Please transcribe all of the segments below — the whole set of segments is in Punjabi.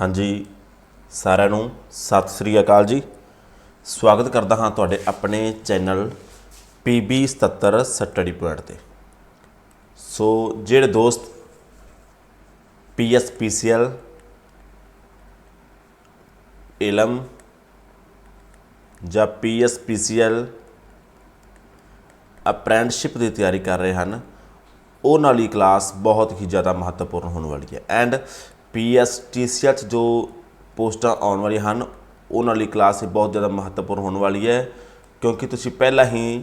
ਹਾਂਜੀ, ਸਾਰਿਆਂ ਨੂੰ ਸਤਿ ਸ੍ਰੀ ਅਕਾਲ ਜੀ। ਸਵਾਗਤ ਕਰਦਾ ਹਾਂ ਤੁਹਾਡੇ ਆਪਣੇ ਚੈਨਲ PB 77 ਸਟੱਡੀ ਪੁਆਇੰਟ ਤੇ। ਸੋ, ਜਿਹੜੇ ਦੋਸਤ PSPCL ਇਲਮ ਜਾਂ PSPCL ਅਪ੍ਰੈਂਟਿਸਸ਼ਿਪ ਦੀ ਤਿਆਰੀ ਕਰ ਰਹੇ ਹਨ, ਉਹਨਾਂ ਲਈ ਕਲਾਸ ਬਹੁਤ ਹੀ ਜ਼ਿਆਦਾ ਮਹੱਤਵਪੂਰਨ ਹੋਣ ਵਾਲੀ ਹੈ। ਐਂਡ ਪੀਐਸਟੀਸੀਐਲ 'ਚ ਜੋ ਪੋਸਟਾਂ ਆਉਣ ਵਾਲੀਆਂ ਹਨ, ਉਹਨਾਂ ਲਈ ਕਲਾਸ ਬਹੁਤ ਜ਼ਿਆਦਾ ਮਹੱਤਵਪੂਰਨ ਹੋਣ ਵਾਲੀ ਹੈ, ਕਿਉਂਕਿ ਤੁਸੀਂ ਪਹਿਲਾਂ ਹੀ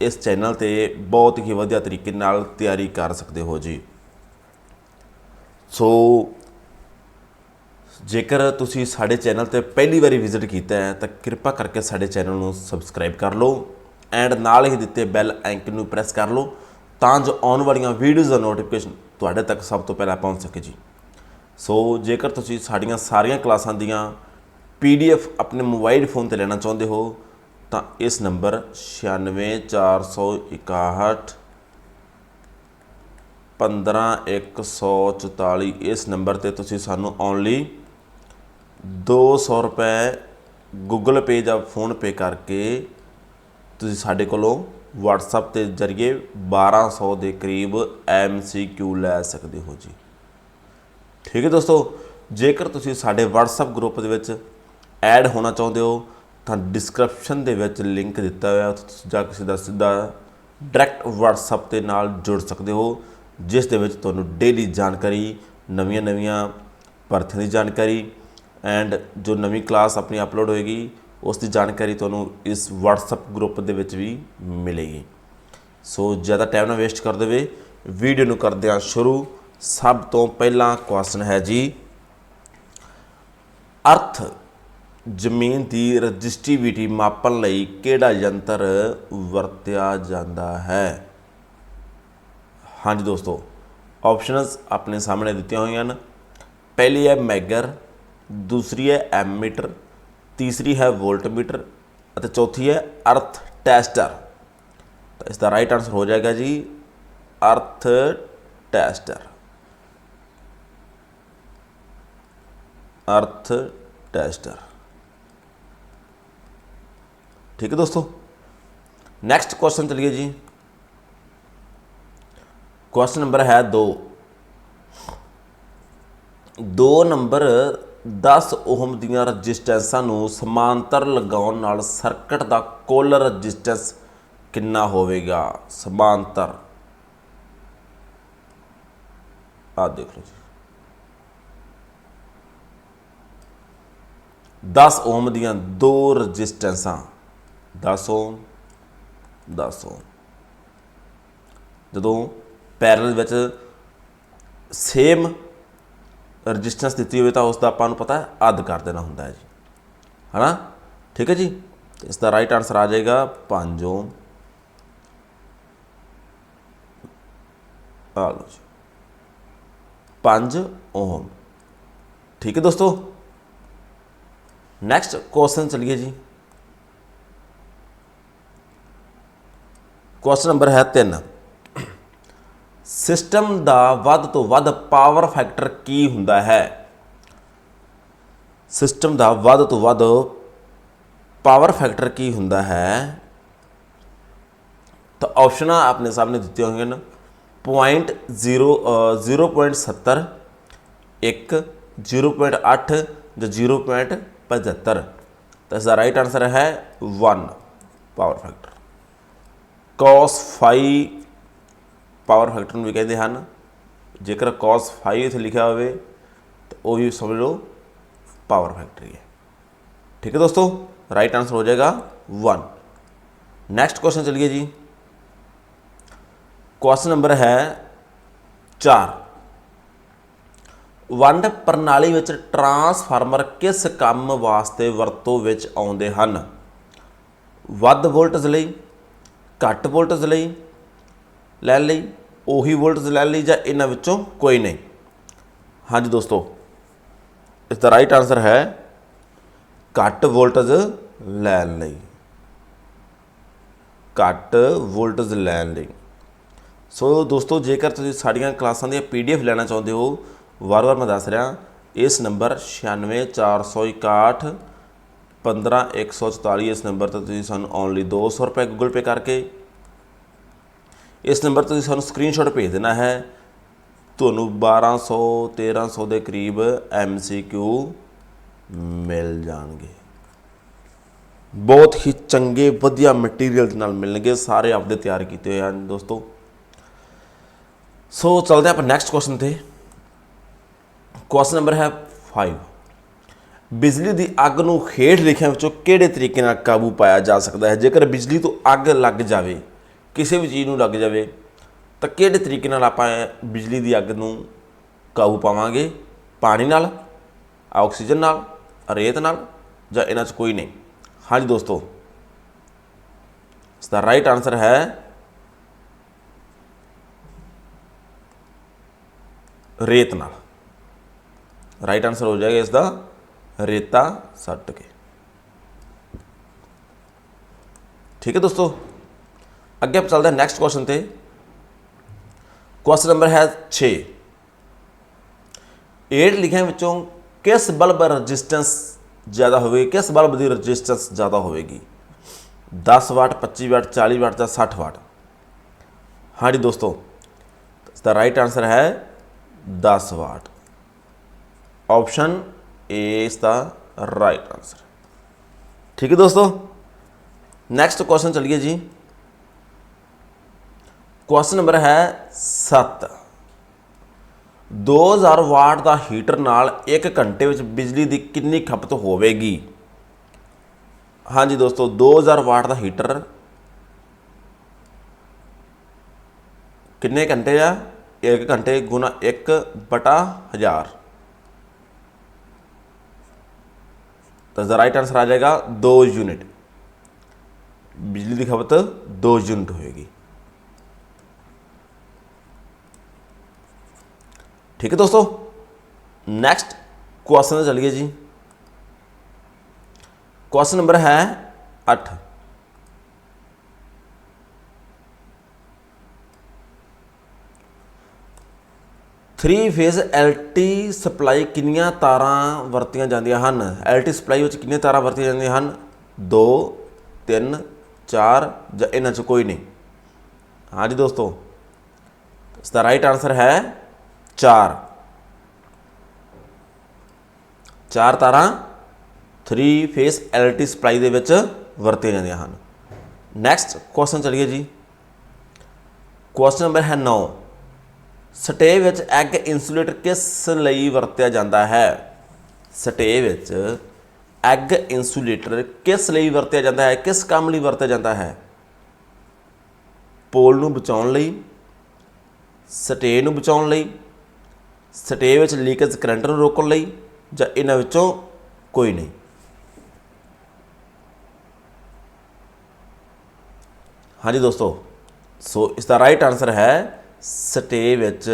ਇਸ ਚੈਨਲ ਤੇ ਬਹੁਤ ਹੀ ਵਧੀਆ ਤਰੀਕੇ ਨਾਲ ਤਿਆਰੀ ਕਰ ਸਕਦੇ ਹੋ ਜੀ। ਸੋ, ਜੇਕਰ ਤੁਸੀਂ ਸਾਡੇ ਚੈਨਲ ਤੇ ਪਹਿਲੀ ਵਾਰੀ ਵਿਜ਼ਿਟ ਕੀਤਾ ਹੈ, ਤਾਂ ਕਿਰਪਾ ਕਰਕੇ ਸਾਡੇ ਚੈਨਲ ਨੂੰ ਸਬਸਕ੍ਰਾਈਬ ਕਰ ਲਓ ਐਂਡ ਨਾਲ ਹੀ ਦਿੱਤੇ ਬੈਲ ਆਈਕਨ ਨੂੰ ਪ੍ਰੈਸ ਕਰ ਲਓ, ਤਾਂ ਜੋ ਆਉਣ ਵਾਲੀਆਂ ਵੀਡੀਓਜ਼ ਦਾ ਨੋਟੀਫਿਕੇਸ਼ਨ ਤੁਹਾਡੇ ਤੱਕ ਸਭ ਤੋਂ ਪਹਿਲਾਂ ਪਹੁੰਚ ਸਕੇ ਜੀ। ਸੋ ਜੇਕਰ ਤੁਸੀਂ ਸਾਡੀਆਂ ਸਾਰੀਆਂ ਕਲਾਸਾਂ ਦੀਆਂ ਪੀਡੀਐਫ ਆਪਣੇ ਮੋਬਾਈਲ ਫੋਨ ਤੇ ਲੈਣਾ ਚਾਹੁੰਦੇ ਹੋ, ਤਾਂ ਇਸ ਨੰਬਰ 96461 15144 ਇਸ ਨੰਬਰ ਤੇ ਤੁਸੀਂ ਸਾਨੂੰ ਓਨਲੀ 200 ਰੁਪਏ ਗੂਗਲ ਪੇ ਜਾਂ ਫੋਨ ਪੇ ਕਰਕੇ ਤੁਸੀਂ ਸਾਡੇ ਕੋਲੋਂ WhatsApp ਦੇ ਜ਼ਰੀਏ 1200 ਦੇ ਕਰੀਬ MCQ ਲੈ ਸਕਦੇ ਹੋ ਜੀ। ਠੀਕ ਹੈ ਦੋਸਤੋ, ਜੇਕਰ ਤੁਸੀਂ ਸਾਡੇ WhatsApp ਗਰੁੱਪ ਦੇ ਵਿੱਚ ਐਡ ਹੋਣਾ ਚਾਹੁੰਦੇ ਹੋ, ਤਾਂ ਡਿਸਕ੍ਰਿਪਸ਼ਨ ਦੇ ਵਿੱਚ ਲਿੰਕ ਦਿੱਤਾ ਹੋਇਆ, ਉੱਥੇ ਤੁਸੀਂ ਜਾ ਕੇ ਸਿੱਧਾ ਸਿੱਧਾ ਡਾਇਰੈਕਟ WhatsApp ਦੇ ਨਾਲ ਜੁੜ ਸਕਦੇ ਹੋ, ਜਿਸ ਦੇ ਵਿੱਚ ਤੁਹਾਨੂੰ ਡੇਲੀ ਜਾਣਕਾਰੀ, ਨਵੀਆਂ ਨਵੀਆਂ ਭਰਤੀਆਂ ਦੀ ਜਾਣਕਾਰੀ ਐਂਡ ਜੋ ਨਵੀਂ ਕਲਾਸ ਆਪਣੀ ਅਪਲੋਡ ਹੋਏਗੀ, ਉਸ ਦੀ ਜਾਣਕਾਰੀ ਤੁਹਾਨੂੰ ਇਸ WhatsApp ਗਰੁੱਪ ਦੇ ਵਿੱਚ ਵੀ ਮਿਲੇਗੀ। ਸੋ ਜ਼ਿਆਦਾ ਟਾਈਮ ਨਾ ਵੇਸਟ ਕਰ ਦੇਵੇ ਵੀਡੀਓ ਨੂੰ ਕਰਦੇ ਹਾਂ ਸ਼ੁਰੂ। ਸਭ ਤੋਂ ਪਹਿਲਾ ਕੁਐਸਚਨ ਹੈ ਜੀ, ਅਰਥ ਜ਼ਮੀਨ ਦੀ ਰਜਿਸਟੀਵਿਟੀ ਮਾਪਣ ਲਈ ਕਿਹੜਾ ਯੰਤਰ ਵਰਤਿਆ ਜਾਂਦਾ ਹੈ? ਹਾਂਜੀ ਦੋਸਤੋ ਆਪਸ਼ਨਸ ਆਪਣੇ ਸਾਹਮਣੇ ਦਿੱਤੀਆਂ ਹੋਈਆਂ ਹਨ। ਪਹਿਲੀ ਹੈ ਮੈਗਰ, ਦੂਸਰੀ ਹੈ ਐਮੀਟਰ, ਤੀਸਰੀ ਹੈ ਵੋਲਟਮੀਟਰ ਅਤੇ ਚੌਥੀ ਹੈ ਅਰਥ ਟੈਸਟਰ। ਤਾਂ ਇਸ ਦਾ ਰਾਈਟ ਆਨਸਰ ਹੋ ਜਾਏਗਾ ਜੀ, ਅਰਥ ਟੈਸਟਰ। ਅਰਥ ਟੈਸਟਰ। ਠੀਕ ਹੈ ਦੋਸਤੋ? ਨੈਕਸਟ ਕੁਐਸਚਨ ਚਲਿਏ ਜੀ। ਕੁਐਸਚਨ ਨੰਬਰ ਹੈ 2 2 ਨੰਬਰ 10 ਓਹਮ ਦੀਆਂ ਰਜਿਸਟੈਂਸਾਂ ਨੂੰ ਸਮਾਂਤਰ ਲਗਾਉਣ ਨਾਲ ਸਰਕਟ ਦਾ ਕੁੱਲ ਰਜਿਸਟੈਂਸ ਕਿੰਨਾ ਹੋਵੇਗਾ? ਸਮਾਂਤਰ। ਆ ਦੇਖ ਲਓ ਜੀ। 10 ਓਮ ਦੀਆਂ ਦੋ ਰਜਿਸਟੈਂਸਾਂ। 10 ਓਮ 10 ਓਮ ਜਦੋਂ ਪੈਰਲਲ ਵਿੱਚ ਸੇਮ ਰਜਿਸਟੈਂਸ ਦਿੱਤੀ ਹੋਵੇ ਤਾਂ ਉਸ ਦਾ ਆਪਾਂ ਨੂੰ ਪਤਾ ਹੈ ਅੱਧ ਕਰ ਦੇਣਾ ਹੁੰਦਾ ਹੈ ਜੀ। ਹਨਾ? ਠੀਕ ਹੈ ਜੀ? ਇਸ ਦਾ ਰਾਈਟ ਆਨਸਰ ਆ ਜਾਏਗਾ 5 ਓਮ ਆ ਲਓ ਜੀ। 5 ਓਮ ਠੀਕ ਹੈ ਦੋਸਤੋ? ਨੈਕਸਟ ਕੁਐਸਚਨ ਚਲਿਏ ਜੀ। ਕੁਐਸਚਨ ਨੰਬਰ ਹੈ 3 ਸਿਸਟਮ ਦਾ ਵੱਧ ਤੋਂ ਵੱਧ ਪਾਵਰ ਫੈਕਟਰ ਕੀ ਹੁੰਦਾ ਹੈ? ਸਿਸਟਮ ਦਾ ਵੱਧ ਤੋਂ ਵੱਧ ਪਾਵਰ ਫੈਕਟਰ ਕੀ ਹੁੰਦਾ ਹੈ? ਤਾਂ ਆਪਸ਼ਨਾਂ ਆਪਣੇ ਸਾਹਮਣੇ ਦਿੱਤੀਆਂ ਹੋਈਆਂ ਨੇ ਪੁਆਇੰਟ 0 0.70 1 0.8 ਜਾਂ 0.75 ਤਾਂ ਇਸ ਦਾ ਰਾਈਟ ਆਨਸਰ ਹੈ 1 power factor cos phi power factor ਨੂੰ ਵੀ ਕਹਿੰਦੇ ਹਨ ਜੇਕਰ cos phi ਇੱਥੇ ਲਿਖਿਆ ਹੋਵੇ ਤਾਂ ਉਹ ਵੀ ਸਮਝ ਲਓ ਪਾਵਰ ਫੈਕਟਰੀ ਹੈ ਠੀਕ ਹੈ ਦੋਸਤੋ ਰਾਈਟ ਆਨਸਰ ਹੋ ਜਾਏਗਾ 1 ਨੈਕਸਟ ਕੁਐਸਚਨ ਚਲਿਏ ਜੀ ਕੁਐਸਚਨ ਨੰਬਰ ਹੈ 4 ਵੰਡ ਪ੍ਰਣਾਲੀ ਵਿੱਚ ਟਰਾਂਸਫਾਰਮਰ ਕਿਸ ਕੰਮ ਵਾਸਤੇ ਵਰਤੋਂ ਵਿੱਚ ਆਉਂਦੇ ਹਨ? ਵੱਧ ਵੋਲਟੇਜ ਲਈ, ਘੱਟ ਵੋਲਟੇਜ ਲਈ, ਲੈ ਲਈ, ਉਹੀ ਵੋਲਟੇਜ ਲੈ ਲਈ ਜਾਂ ਇਹਨਾਂ ਵਿੱਚੋਂ ਕੋਈ ਨਹੀਂ? ਹਾਂਜੀ ਦੋਸਤੋ, ਇਸ ਦਾ ਰਾਈਟ ਆਨਸਰ ਹੈ ਘੱਟ ਵੋਲਟੇਜ ਲੈਣ ਲਈ। ਘੱਟ ਵੋਲਟੇਜ ਲੈਣ ਲਈ। ਸੋ ਦੋਸਤੋ, ਜੇਕਰ ਤੁਸੀਂ ਸਾਡੀਆਂ ਕਲਾਸਾਂ ਦੀਆਂ ਪੀਡੀਐਫ ਲੈਣਾ ਚਾਹੁੰਦੇ ਹੋ ਵਾਰ-ਵਾਰ ਮੈਂ ਦੱਸ ਰਿਹਾ, ਇਸ ਨੰਬਰ 96461 15144 ਇਸ ਨੰਬਰ ਤੇ ਤੁਸੀਂ ਸਾਨੂੰ ਓਨਲੀ 200 ਰੁਪਏ ਗੂਗਲ ਪੇ ਕਰਕੇ, ਇਸ ਨੰਬਰ ਤੇ ਤੁਸੀਂ ਸਾਨੂੰ ਸਕਰੀਨਸ਼ਾਟ ਭੇਜ ਦੇਣਾ ਹੈ। ਤੁਹਾਨੂੰ 1200 1300 ਦੇ ਕਰੀਬ MCQ ਮਿਲ ਜਾਣਗੇ। ਬਹੁਤ ਹੀ ਚੰਗੇ, ਵਧੀਆ ਮਟੀਰੀਅਲ ਦੇ ਨਾਲ ਮਿਲਣਗੇ, ਸਾਰੇ ਆਪਦੇ ਤਿਆਰ ਕੀਤੇ ਹੋਏ ਹਨ ਦੋਸਤੋ। ਸੋ ਚਲਦੇ ਹਾਂ ਆਪਾਂ ਨੈਕਸਟ ਕੁਐਸਚਨ ਤੇ। ਕੁਐਸਚਨ ਨੰਬਰ ਹੈ 5 ਬਿਜਲੀ ਦੀ ਅੱਗ ਨੂੰ ਹੇਠ ਲਿਖਿਆਂ ਵਿੱਚੋਂ ਕਿਹੜੇ ਤਰੀਕੇ ਨਾਲ ਕਾਬੂ ਪਾਇਆ ਜਾ ਸਕਦਾ ਹੈ? ਜੇਕਰ ਬਿਜਲੀ ਤੋਂ ਅੱਗ ਲੱਗ ਜਾਵੇ, ਕਿਸੇ ਵੀ ਚੀਜ਼ ਨੂੰ ਲੱਗ ਜਾਵੇ, ਤਾਂ ਕਿਹੜੇ ਤਰੀਕੇ ਨਾਲ ਆਪਾਂ ਇਹ ਬਿਜਲੀ ਦੀ ਅੱਗ ਨੂੰ ਕਾਬੂ ਪਾਵਾਂਗੇ? ਪਾਣੀ ਨਾਲ, ਆਕਸੀਜਨ ਨਾਲ, ਰੇਤ ਨਾਲ, ਜਾਂ ਇਹਨਾਂ 'ਚ ਕੋਈ ਨਹੀਂ? ਹਾਂਜੀ ਦੋਸਤੋ, ਇਸ ਦਾ ਰਾਈਟ ਆਨਸਰ ਹੈ ਰੇਤ ਨਾਲ। ਰਾਈਟ ਆਨਸਰ ਹੋ ਜਾਏਗਾ ਇਸ ਦਾ ਰੇਤਾ ਸੱਟ ਕੇ। ਠੀਕ ਹੈ ਦੋਸਤੋ? ਅੱਗੇ ਆਪਾਂ ਚੱਲਦੇ ਹਾਂ ਨੈਕਸਟ ਕੁਐਸਚਨ ਤੇ। ਕੁਐਸਚਨ ਨੰਬਰ ਹੈ 6 ਏਡ ਲਿਖਿਆ ਵਿੱਚੋਂ ਕਿਸ ਬਲਬ ਰੈਜ਼ਿਸਟੈਂਸ ਜ਼ਿਆਦਾ ਹੋਵੇਗੀ? ਕਿਸ ਬਲਬ ਦੀ ਰੈਜ਼ਿਸਟੈਂਸ ਜ਼ਿਆਦਾ ਹੋਵੇਗੀ? 10 ਵਾਟ 25 ਵਾਟ 40 ਵਾਟ ਜਾਂ 60 ਵਾਟ? ਹਾਂਜੀ ਦੋਸਤੋ ਇਸ ਦਾ ਰਾਈਟ ਆਨਸਰ ਹੈ 10 ਵਾਟ। ਆਪਸ਼ਨ ਏ ਇਸ ਦਾ ਰਾਈਟ ਆਨਸਰ ਠੀਕ ਹੈ ਦੋਸਤੋ ਨੈਕਸਟ ਕੁਐਸਚਨ ਚਲਿਏ ਜੀ ਕੁਐਸਚਨ ਨੰਬਰ ਹੈ 7 2000 ਵਾਟ ਦਾ ਹੀਟਰ ਨਾਲ 1 ਘੰਟੇ ਵਿੱਚ ਬਿਜਲੀ ਦੀ ਕਿੰਨੀ ਖਪਤ ਹੋਵੇਗੀ ਹਾਂਜੀ ਦੋਸਤੋ 2000 ਵਾਟ ਦਾ ਹੀਟਰ ਕਿੰਨੇ ਘੰਟੇ ਆ 1 ਘੰਟੇ ਗੁਣਾ 1 ਬਟਾ 1000 ਤਾਂ ਦਾ ਰਾਈਟ ਆਨਸਰ ਆ ਜਾਏਗਾ 2 ਯੂਨਿਟ ਬਿਜਲੀ ਦੀ ਖਪਤ 2 ਯੂਨਿਟ ਹੋਏਗੀ ਠੀਕ ਹੈ ਦੋਸਤੋ ਨੈਕਸਟ ਕੁਐਸਚਨ ਤੇ ਚਲਿਏ ਜੀ ਕੁਐਸਚਨ ਨੰਬਰ ਹੈ 3 ਫੇਜ਼ ਐਲਟੀ ਸਪਲਾਈ ਕਿੰਨੀਆਂ ਤਾਰਾਂ ਵਰਤੀਆਂ ਜਾਂਦੀਆਂ ਹਨ? ਐਲਟੀ ਸਪਲਾਈ ਵਿੱਚ ਕਿੰਨੀਆਂ ਤਾਰਾਂ ਵਰਤੀਆਂ ਜਾਂਦੀਆਂ ਹਨ? 2 3 4 ਜਾਂ ਇਹਨਾਂ ਚ ਕੋਈ ਨਹੀਂ? ਹਾਂਜੀ ਦੋਸਤੋ, ਇਸ ਦਾ ਰਾਈਟ ਆਨਸਰ ਹੈ 4 ਚਾਰ ਤਾਰਾਂ 3 ਫੇਸ ਐਲਟੀ ਸਪਲਾਈ ਦੇ ਵਿੱਚ ਵਰਤੀਆਂ ਜਾਂਦੀਆਂ ਹਨ। ਨੈਕਸਟ ਕੁਐਸਚਨ ਚਲਿਏ ਜੀ। ਕੁਐਸਚਨ ਨੰਬਰ ਹੈ 9 ਸਟੇ ਵਿੱਚ ਐਗ ਇਨਸੂਲੇਟਰ ਕਿਸ ਲਈ ਵਰਤਿਆ ਜਾਂਦਾ ਹੈ? ਸਟੇ ਵਿੱਚ ਐਗ ਇਨਸੂਲੇਟਰ ਕਿਸ ਲਈ ਵਰਤਿਆ ਜਾਂਦਾ ਹੈ? ਕਿਸ ਕੰਮ ਲਈ ਵਰਤਿਆ ਜਾਂਦਾ ਹੈ? ਪੋਲ ਨੂੰ ਬਚਾਉਣ ਲਈ ਸਟੇ ਨੂੰ ਬਚਾਉਣ ਲਈ ਸਟੇ ਵਿੱਚ ਲੀਕੇਜ ਕਰੰਟ ਨੂੰ ਰੋਕਣ ਲਈ ਜਾਂ ਇਹਨਾਂ ਵਿੱਚੋਂ ਕੋਈ ਨਹੀਂ? ਹਾਂਜੀ ਦੋਸਤੋ, ਸੋ ਇਸ ਦਾ ਰਾਈਟ ਆਨਸਰ ਹੈ ਸਟੇ ਵਿੱਚ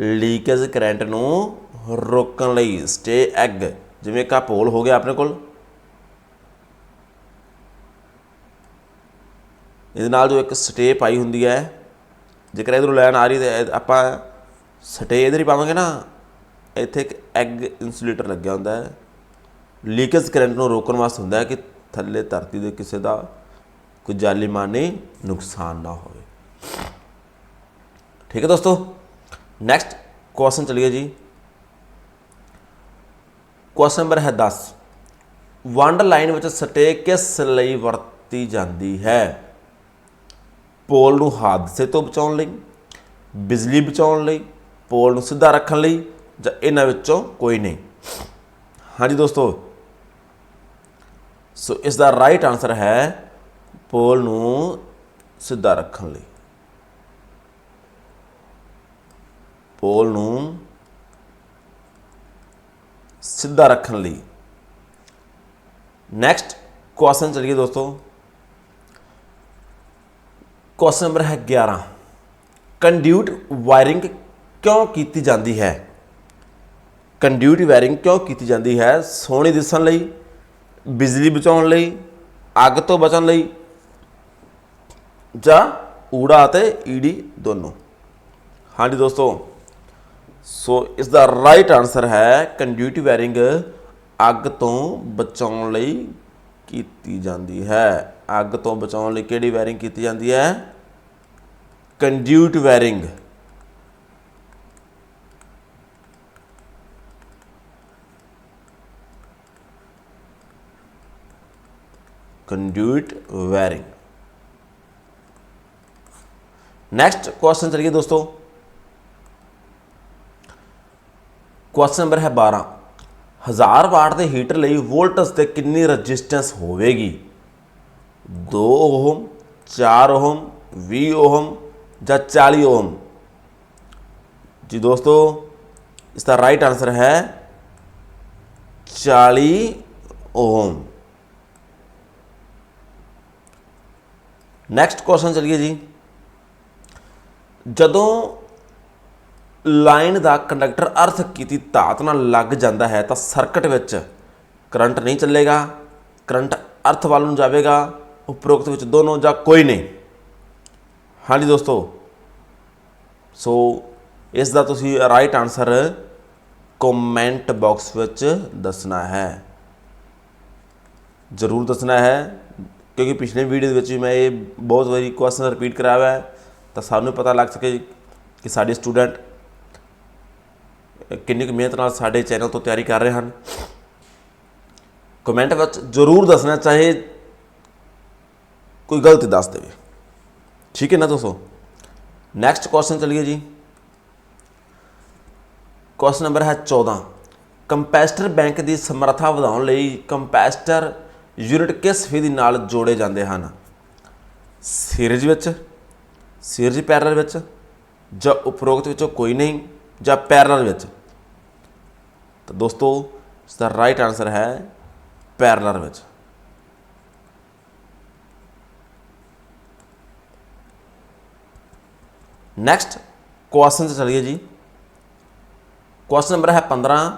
ਲੀਕੇਜ ਕਰੰਟ ਨੂੰ ਰੋਕਣ ਲਈ ਸਟੇ ਐਗ, ਜਿਵੇਂ ਕਾ ਪੋਲ ਹੋ ਗਿਆ ਆਪਣੇ ਕੋਲ। ਇਹਦੇ ਨਾਲ ਜੋ ਇੱਕ ਸਟੇ ਪਾਈ ਹੁੰਦੀ ਹੈ, ਜੇਕਰ ਇਧਰੋਂ ਲਾਈਨ ਆ ਰਹੀ ਤੇ ਆਪਾਂ ਸਟੇ ਇਧਰ ਹੀ ਪਾਵਾਂਗੇ ਨਾ, ਇੱਥੇ ਇੱਕ ਐਗ ਇਨਸੂਲੇਟਰ ਲੱਗਿਆ ਹੁੰਦਾ ਹੈ। ਲੀਕੇਜ ਕਰੰਟ ਨੂੰ ਰੋਕਣ ਵਾਸਤੇ ਹੁੰਦਾ ਹੈ ਕਿ ਥੱਲੇ ਧਰਤੀ ਦੇ ਕਿਸੇ ਦਾ ਕੋਈ ਜਾਲੀ ਮਾਨੀ ਨੁਕਸਾਨ ਨਾ ਹੋਵੇ। ਠੀਕ ਹੈ ਦੋਸਤੋ ਨੈਕਸਟ ਕੁਐਸਚਨ ਚਲਿਏ ਜੀ। ਕੁਐਸਚਨ ਨੰਬਰ ਹੈ 10 ਵੰਡ ਲਾਈਨ ਵਿੱਚ ਸਟੇ ਕਿਸ ਲਈ ਵਰਤੀ ਜਾਂਦੀ ਹੈ? ਪੋਲ ਨੂੰ ਹਾਦਸੇ ਤੋਂ ਬਚਾਉਣ ਲਈ, ਬਿਜਲੀ ਬਚਾਉਣ ਲਈ, ਪੋਲ ਨੂੰ ਸਿੱਧਾ ਰੱਖਣ ਲਈ ਜਾਂ ਇਹਨਾਂ ਵਿੱਚੋਂ ਕੋਈ ਨਹੀਂ? ਹਾਂਜੀ ਦੋਸਤੋ, ਸੋ ਇਸ ਦਾ ਰਾਈਟ ਆਨਸਰ ਹੈ ਪੋਲ ਨੂੰ ਸਿੱਧਾ ਰੱਖਣ ਲਈ। ਪੋਲ ਨੂੰ ਸਿੱਧਾ ਰੱਖਣ ਲਈ। ਨੈਕਸਟ ਕੁਐਸਚਨ ਚਲਿਏ ਦੋਸਤੋ। ਕੁਐਸਚਨ ਨੰਬਰ ਹੈ 11 ਕੰਡਿਊਟ ਵਾਇਰਿੰਗ ਕਿਉਂ ਕੀਤੀ ਜਾਂਦੀ ਹੈ? ਕੰਡਿਊਟ ਵਾਇਰਿੰਗ ਕਿਉਂ ਕੀਤੀ ਜਾਂਦੀ ਹੈ? ਸੋਹਣੀ ਦਿਸਣ ਲਈ, ਬਿਜਲੀ ਬਚਾਉਣ ਲਈ, ਅੱਗ ਤੋਂ ਬਚਣ ਲਈ ਜਾਂ ਊੜਾ ਅਤੇ ਈੜੀ ਦੋਨੋਂ। ਹਾਂਜੀ ਦੋਸਤੋ। ਸੋ ਇਸ ਦਾ ਰਾਈਟ ਆਨਸਰ ਹੈ ਕੰਡਿਊਟੀ ਵਾਇਰਿੰਗ ਅੱਗ ਤੋਂ ਬਚਾਉਣ ਲਈ ਕੀਤੀ ਜਾਂਦੀ ਹੈ। ਅੱਗ ਤੋਂ ਬਚਾਉਣ ਲਈ ਕਿਹੜੀ ਵਾਇਰਿੰਗ ਕੀਤੀ ਜਾਂਦੀ ਹੈ? Conduit wiring conduit wiring next question ਚਲਿਏ ਦੋਸਤੋ। ਕੁਐਸਚਨ ਨੰਬਰ ਹੈ 12 1000 ਵਾਟ ਦੇ ਹੀਟਰ ਲਈ ਵੋਲਟੇਜ ਤੇ ਕਿੰਨੀ ਰੈਜ਼ਿਸਟੈਂਸ ਹੋਵੇਗੀ? 2 ਓਹਮ 4 ਓਹਮ 20 ਓਹਮ ਜਾਂ 40 ਓਹਮ ਜੀ ਦੋਸਤੋ ਇਸ ਦਾ ਰਾਈਟ ਆਨਸਰ ਹੈ 40 ਓਹਮ ਨੈਕਸਟ ਕੁਐਸਚਨ ਚਲਿਏ ਜੀ। ਜਦੋਂ ਲਾਈਨ ਦਾ ਕੰਡਕਟਰ ਅਰਥ ਕੀਤੀ ਧਾਤ ਨਾਲ ਲੱਗ ਜਾਂਦਾ ਹੈ ਤਾਂ ਸਰਕਟ ਵਿੱਚ ਕਰੰਟ ਨਹੀਂ ਚੱਲੇਗਾ, ਕਰੰਟ ਅਰਥ ਵੱਲ ਨੂੰ ਜਾਵੇਗਾ, ਉਪਰੋਕਤ ਵਿੱਚ ਦੋਨੋਂ ਜਾਂ ਕੋਈ ਨਹੀਂ। ਹਾਂਜੀ ਦੋਸਤੋ, ਸੋ ਇਸ ਦਾ ਤੁਸੀਂ ਰਾਈਟ ਆਨਸਰ ਕਮੈਂਟ ਬਾਕਸ ਵਿੱਚ ਦੱਸਣਾ ਹੈ। ਜ਼ਰੂਰ ਦੱਸਣਾ ਹੈ, ਕਿਉਂਕਿ ਪਿਛਲੇ ਵੀਡੀਓ ਦੇ ਵਿੱਚ ਵੀ ਮੈਂ ਇਹ ਬਹੁਤ ਵਾਰੀ ਕੁਐਸਚਨ ਰਿਪੀਟ ਕਰਾਇਆ ਹੋਇਆ ਹੈ, ਤਾਂ ਸਾਨੂੰ ਪਤਾ ਲੱਗ ਸਕੇ ਕਿ ਸਾਡੇ ਸਟੂਡੈਂਟ ਕਿੰਨੀ ਕੁ ਮਿਹਨਤ ਨਾਲ ਸਾਡੇ ਚੈਨਲ ਤੋਂ ਤਿਆਰੀ ਕਰ ਰਹੇ ਹਨ। ਕਮੈਂਟ ਵਿੱਚ ਜ਼ਰੂਰ ਦੱਸਣਾ, ਚਾਹੇ ਕੋਈ ਗਲਤੀ ਦੱਸ ਦੇਵੇ। ਠੀਕ ਹੈ ਨਾ ਦੋਸਤੋ? ਨੈਕਸਟ ਕੁਐਸਚਨ ਚਲਿਏ ਜੀ। ਕੁਐਸਚਨ ਨੰਬਰ ਹੈ 14 ਕੰਪੈਸਟਰ ਬੈਂਕ ਦੀ ਸਮਰੱਥਾ ਵਧਾਉਣ ਲਈ ਕੰਪੈਸਟਰ ਯੂਨਿਟ ਕਿਸ ਵਿਧੀ ਨਾਲ ਜੋੜੇ ਜਾਂਦੇ ਹਨ? ਸੀਰੀਜ਼ ਵਿੱਚ, ਸੀਰੀਜ਼ ਪੈਰਲਲ ਵਿੱਚ ਜਾਂ ਉਪਰੋਕਤ ਵਿੱਚੋਂ ਕੋਈ ਨਹੀਂ? ਜਾਂ ਪੈਰਲਲ ਵਿੱਚ? ਤਾਂ ਦੋਸਤੋ ਇਸ ਦਾ ਰਾਈਟ ਆਨਸਰ ਹੈ ਪੈਰਲਲ ਵਿੱਚ। ਨੈਕਸਟ ਕੁਐਸਚਨ ਤੇ ਚਲਿਏ ਜੀ। ਕੁਐਸਚਨ ਨੰਬਰ ਹੈ 15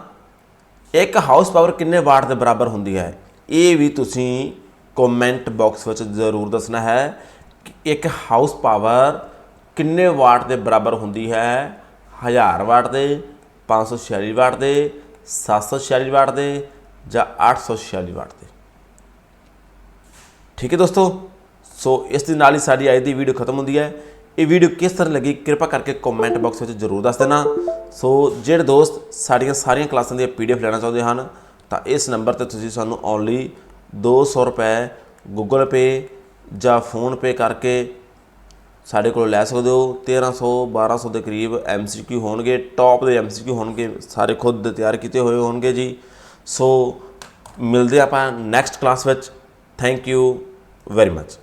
ਇੱਕ ਹਾਊਸ ਪਾਵਰ ਕਿੰਨੇ ਵਾਟ ਦੇ ਬਰਾਬਰ ਹੁੰਦੀ ਹੈ? ਇਹ ਵੀ ਤੁਸੀਂ ਕਮੈਂਟ ਬਾਕਸ ਵਿੱਚ ਜ਼ਰੂਰ ਦੱਸਣਾ ਹੈ ਕਿ ਇੱਕ ਹਾਊਸ ਪਾਵਰ ਕਿੰਨੇ ਵਾਟ ਦੇ ਬਰਾਬਰ ਹੁੰਦੀ ਹੈ? 1000 ਵਾਟ ਦੇ 546 ਵਾਟ ਦੇ 746 ਵਾਟ ਦੇ ਜਾਂ 846 ਵਾਟ ਦੇ। ਠੀਕ ਹੈ ਦੋਸਤੋ? ਸੋ ਇਸ ਦੇ ਨਾਲ ਹੀ ਸਾਡੀ ਅੱਜ ਦੀ ਵੀਡੀਓ ਖਤਮ ਹੁੰਦੀ ਹੈ। ਇਹ ਵੀਡੀਓ ਕਿਸ ਤਰ੍ਹਾਂ ਲੱਗੀ ਕਿਰਪਾ ਕਰਕੇ ਕਮੈਂਟ ਬਾਕਸ ਵਿੱਚ ਜ਼ਰੂਰ ਦੱਸ ਦੇਣਾ। ਸੋ ਜਿਹੜੇ ਦੋਸਤ ਸਾਡੀਆਂ ਸਾਰੀਆਂ ਕਲਾਸਾਂ ਦੀ ਪੀਡੀਐਫ ਲੈਣਾ ਚਾਹੁੰਦੇ ਹਨ, ਤਾਂ ਇਸ ਨੰਬਰ ਤੇ ਤੁਸੀਂ ਸਾਨੂੰ ਓਨਲੀ 200 ਰੁਪਏ ਗੂਗਲ ਪੇ ਜਾਂ ਫੋਨ ਪੇ ਕਰਕੇ ਸਾਡੇ ਕੋਲ ਲੈ ਸਕਦੇ ਹੋ। 1300 1200 ਦੇ ਕਰੀਬ MCQ ਹੋਣਗੇ। ਟੌਪ ਦੇ MCQ ਹੋਣਗੇ। ਸਾਰੇ ਖੁਦ ਤਿਆਰ ਕੀਤੇ ਹੋਏ ਹੋਣਗੇ ਜੀ। ਸੋ ਮਿਲਦੇ ਆਪਾਂ ਨੈਕਸਟ ਕਲਾਸ ਵਿੱਚ। Thank you very much